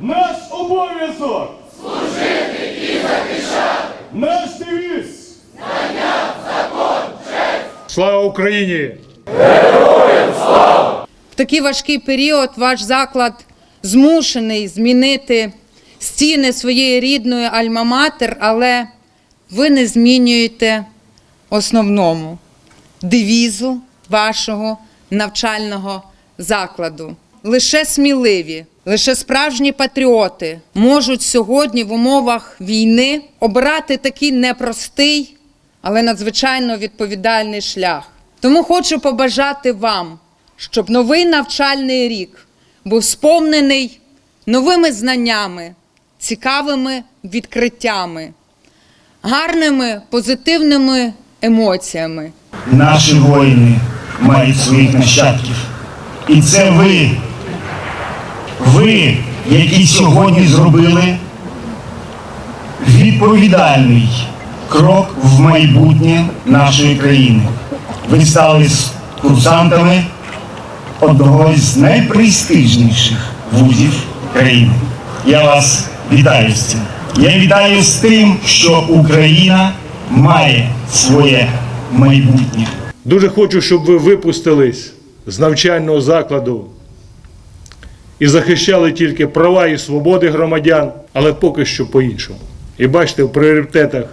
Наш обов'язок! Служити і захищати! Наш девіз! Слава Україні! В такий важкий період ваш заклад змушений змінити стіни своєї рідної альма-матер, але ви не змінюєте основному девізу вашого навчального закладу. Лише сміливі, лише справжні патріоти можуть сьогодні в умовах війни обрати такий непростий, але надзвичайно відповідальний шлях. Тому хочу побажати вам, щоб новий навчальний рік був сповнений новими знаннями, цікавими відкриттями, гарними позитивними емоціями. Наші воїни мають своїх нащадків. І це ви, ви, які сьогодні зробили відповідальний крок в майбутнє нашої країни. Ви стали курсантами одного з найпрестижніших вузів країни. Я вас вітаю з цим. Я вітаю з тим, що Україна має своє майбутнє. Дуже хочу, щоб ви випустились з навчального закладу і захищали тільки права і свободи громадян, але поки що по-іншому. І бачите, в пріоритетах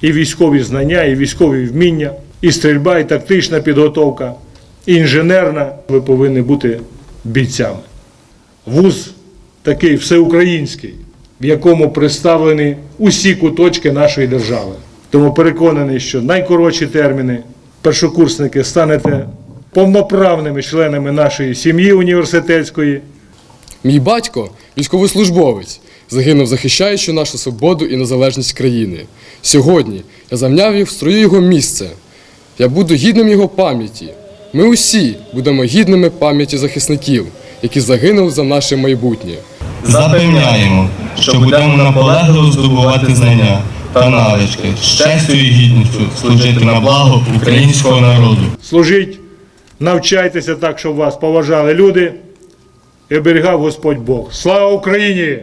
і військові знання, і військові вміння, і стрільба, і тактична підготовка, і інженерна. Ви повинні бути бійцями. Вуз такий всеукраїнський, в якому представлені усі куточки нашої держави. Тому переконаний, що найкоротші терміни першокурсники станете повноправними членами нашої сім'ї університетської. Мій батько військовослужбовець, загинув захищаючи нашу свободу і незалежність країни. Сьогодні я замняв їх в строю його місце. Я буду гідним його пам'яті. Ми усі будемо гідними пам'яті захисників, які загинули за наше майбутнє. Запевняємо, що будемо наполегливо здобувати знання та навички з честю і гідністю служити на благо українського народу. Служіть, навчайтеся так, щоб вас поважали люди і оберігав Господь Бог. Слава Україні!